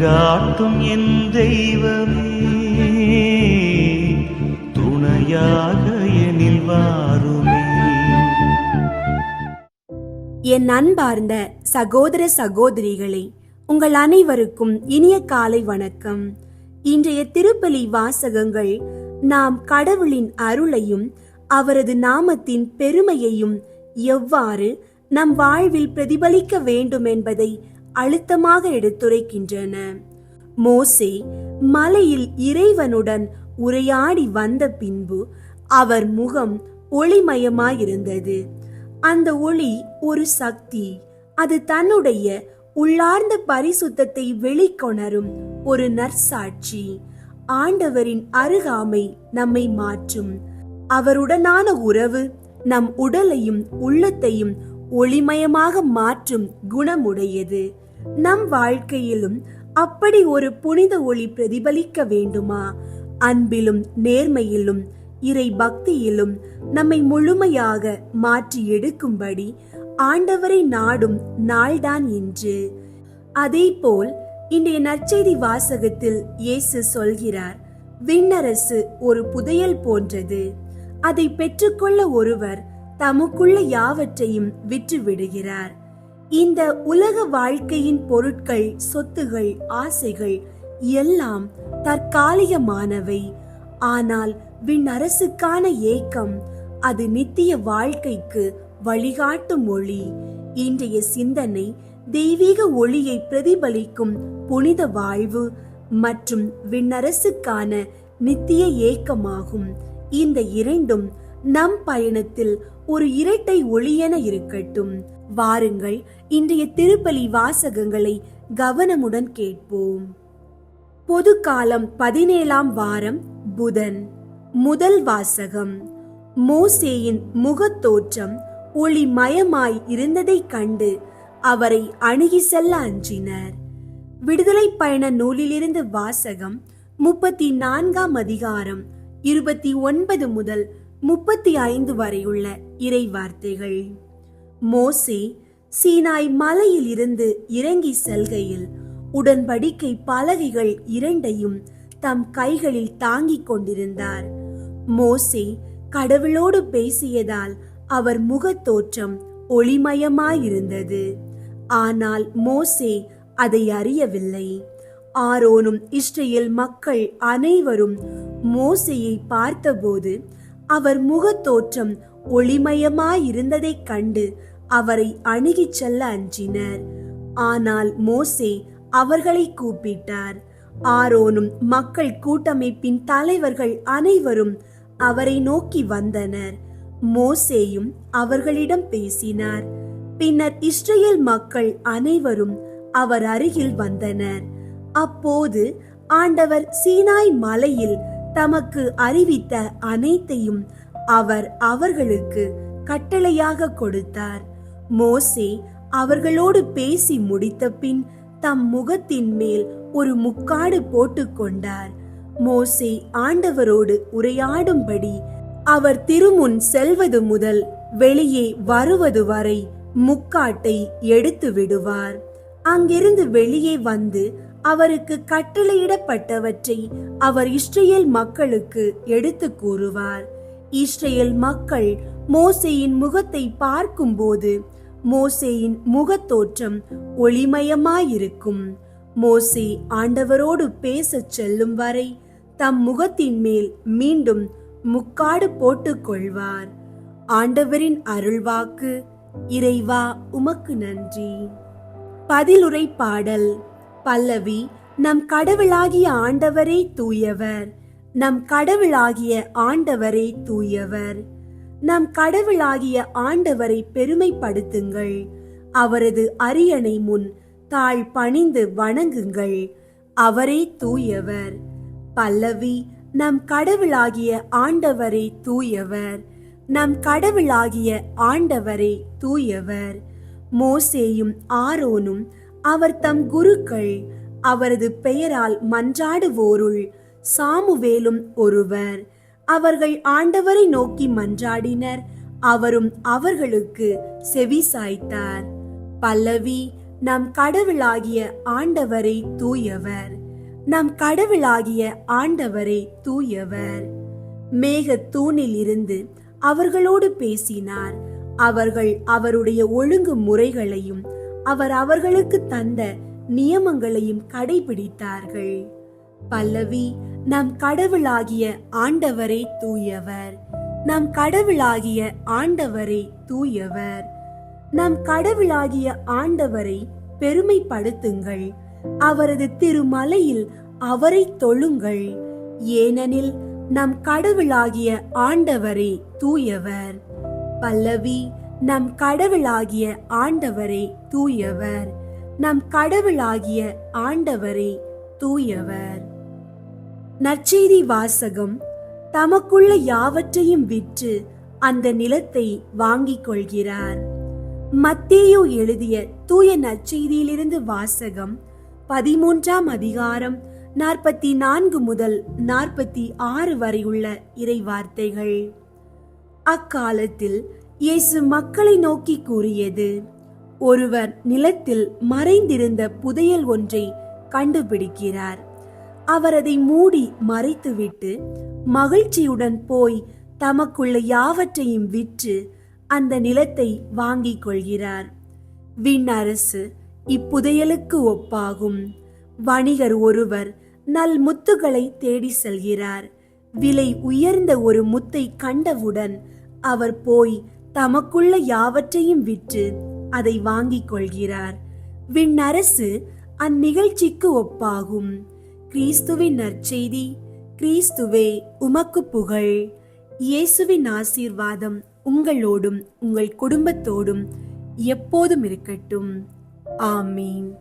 வழிகாட்டும் என் தெய்வமே. துணையாக எனில் வாருமே. என் அன்பார்ந்த சகோதர சகோதரிகளே உங்கள் அனைவருக்கும் இனிய காலை வணக்கம். இன்றைய திருப்பலி வாசகங்கள் நாம் கடவுளின் அருளையும் அவரது நாமத்தின் பெருமையையும் எவ்வாறு நம் வாழ்வில் பிரதிபலிக்க வேண்டும் என்பதை அழுத்தமாக எடுத்துரைக்கின்றன. மோசே மலையில் இறைவனுடன் உரையாடி வந்த பின்பு அவர் முகம் ஒளிமயமாயிருந்தது. அந்த ஒளி ஒரு சக்தி அது தன்னுடைய உள்ளார்ந்த பரிசுத்தத்தை வெளிக்கொணரும் ஒரு நற்சாட்சி. ஆண்டவரின் அருகாமை நம்மை மாற்றும். அவருடனான உறவு நம் உடலையும் உள்ளத்தையும் ஒளிமயமாக மாற்றும் குணமுடையது. நம் வாழ்க்கையிலும் அப்படி ஒரு புனித ஒளி பிரதிபலிக்க வேண்டுமா? அன்பிலும் நேர்மையிலும் இறை பக்தியிலும் நம்மை முழுமையாக மாற்றி எடுக்கும்படி ஆண்டவரை நாடும் நாள்தான் இன்று. அதேபோல் இன்றைய நற்செய்தி வாசகத்தில் இயேசு சொல்கிறார் விண்ணரசு ஒரு புதையல் போன்றது. அதை பெற்றுக்கொள்ள ஒருவர் தமக்குள்ள யாவற்றையும் விற்று விடுகிறார் இந்த உலக வாழ்க்கையின் பொருட்கள் சொத்துகள் ஆசைகள் எல்லாம் தற்காலிகமானவை. ஆனால் விண்ணரசுக்கான ஏக்கம் அது நித்திய வாழ்க்கைக்கு வழிகாட்டும் ஒளி. இன்றைய சிந்தனை தெய்வீக ஒளியை பிரதிபலிக்கும் புனித வாழ்வு மற்றும் விண்ணரசுக்கான நித்திய ஏக்கமாகும். இந்த இரண்டும் நம் பயணத்தில் ஒரு இரட்டை ஒளியென இருக்கட்டும். வாருங்கள் இன்றைய திருப்பலி வாசகங்களை கவனமுடன் கேட்போம். பொது காலம் பதினேழாம் வாரம் புதன். முதல் வாசகம். மோசேயின் முகத்தோற்றம் ஒளிமயமாய் இருந்ததைக் கண்டு அவரை அணுகி செல்ல அஞ்சினர். விடுதலை பயண நூலிலிருந்து வாசகம் முப்பத்தி நான்காம் அதிகாரம் இருபத்தி ஒன்பது முதல் முப்பத்தி ஐந்து வரையுள்ள இறை வார்த்தைகள் மோசே சீனாய் மலையில் இருந்து இறங்கி செல்கையில் உடன்படிக்கை பலகைகள் இரண்டையும் தம் கைகளில் தாங்கிக் கொண்டிருந்தார். மோசே கடவுளோடு பேசியதால் அவர் முகத்தோற்றம் ஒளிமயமாயிருந்தது. ஆனால் மோசே அதை அறியவில்லை. ஆரோனும் இஸ்ரேல் மக்கள் அனைவரும் மோசையை பார்த்தபோது அவர் முகத்தோற்றம் ஒளிமயமாயிருந்ததைக் கண்டு அவரை அணுகிச் செல்ல அஞ்சினர். ஆனால் மோசே அவர்களை கூப்பிட்டார். ஆரோனும் மக்கள் கூட்டமைப்பின் தலைவர்கள் அனைவரும் அவரை நோக்கி வந்தனர். மோசேயும் அவர்களிடம் பேசினார். பின்னர் இஸ்ரேல் மக்கள் அனைவரும் அவர் அருகில் வந்தனர். அப்போது ஆண்டவர் சீனாய் மலையில் தமக்கு அறிவித்த அனைத்தையும் அவர் அவர்களுக்கு கட்டளையாக கொடுத்தார். மோசே அவர்களோடு பேசி முடித்த பின் தம் முகத்தின் மேல் ஒரு முக்காடு போட்டுக்கொண்டார் மோசே ஆண்டவரோடு உரையாடும்படி அவர் திருமுன் செல்வது முதல் வெளியே வருவது வரை முக்காட்டை எடுத்து விடுவார். அங்கிருந்து வெளியே வந்து அவருக்கு கட்டளையிடப்பட்டவற்றை அவர் இஸ்ரேல் மக்களுக்கு எடுத்து கூறுவார். இஸ்ரேல் மக்கள் மோசேயின் முகத்தை பார்க்கும்போது மோசேயின் முகத்தோற்றம் ஒளிமயமாயிருக்கும். மோசே ஆண்டவரோடு பேசச் செல்லும் வரை தம் முகத்தின் மேல் மீண்டும் முக்காடு போட்டுக் கொள்வார். ஆண்டவரின் அருள்வாக்கு இறைவா உமக்கு நன்றி. பதிலுரை பாடல் பல்லவி நம் கடவுளாகிய ஆண்டவரே தூயவர் நம் கடவுளாகிய ஆண்டவரே தூயவர். நம் கடவுளாகிய ஆண்டவரை பெருமைப்படுத்துங்கள். அவரது அரியணை முன் தாழ் பணிந்து வணங்குங்கள். அவரே தூயவர். பல்லவி நம் கடவுளாகிய ஆண்டவரே தூயவர். நம் கடவுளாகிய ஆண்டவரே தூயவர். மோசேயும் ஆரோனும் அவர் தம் குருக்கள். அவரது பெயரால் மன்றாடுவோருள் சாமுவேலும் ஒருவர். அவர்கள் ஆண்டவரை நோக்கி மன்றாடினர். அவரும் அவர்களுக்கு செவி சாய்த்தார். பல்லவி நம் கடவுளாகிய ஆண்டவரை தூயவர். நம் கடவுளாகிய ஆண்டவரை தூயவர். மேகத் தூணில் இருந்து அவர்களோடு பேசினார். அவர்கள் அவருடைய ஒழுங்கு முறைகளையும் அவர் அவர்களுக்கு தந்த நியமங்களையும் கடைபிடித்தார்கள். பல்லவி நம் கடவுளாகிய ஆண்டவரே தூயவர். நம் கடவுளாகிய ஆண்டவரே தூயவர். நம் கடவுளாகிய ஆண்டவரை பெருமைப்படுத்துங்கள். அவரது திருமலையில் அவரை தொழுங்கள். ஏனெனில் நம் கடவுளாகிய ஆண்டவரே தூயவர். பல்லவி நம் கடவுளாகிய ஆண்டவரே தூயவர். நம் கடவுளாகிய ஆண்டவரே தூயவர். நற்செய்தி வாசகம் தமக்குள்ள யாவற்றையும் விற்று அந்த நிலத்தை வாங்கிக் கொள்கிறார். மத்தேயு எழுதிய தூய நற்செய்தியிலிருந்து வாசகம் பதிமூன்றாம் அதிகாரம் நாற்பத்தி நான்கு முதல் நாற்பத்தி ஆறு வரையுள்ள இறைவார்த்தைகள். அக்காலத்தில் இயேசு மக்களை நோக்கி கூறியது ஒருவர் நிலத்தில் மறைந்திருந்த புதையல் ஒன்றை கண்டுபிடிக்கிறார். அவர் அதை மூடி மறைத்துவிட்டு மகிழ்ச்சியுடன் போய் தமக்குள்ள யாவற்றையும் விற்று அந்த நிலத்தை வாங்கிக் கொள்கிறார். விண்ணரசு இப்புதையலுக்கு ஒப்பாகும். வணிகர் ஒருவர் நல் முத்துகளை தேடி செல்கிறார். விலை உயர்ந்த ஒரு முத்தை கண்டவுடன் அவர் போய் தமக்குள்ள யாவற்றையும் விற்று அதை வாங்கிக் கொள்கிறார். விண்ணரசு அந்நிகழ்ச்சிக்கு ஒப்பாகும். கிறிஸ்துவின் நற்செய்தி கிறிஸ்துவே உமக்கு புகழ். இயேசுவின் ஆசீர்வாதம் உங்களோடும் உங்கள் குடும்பத்தோடும் எப்போதும் இருக்கட்டும். ஆமீன்.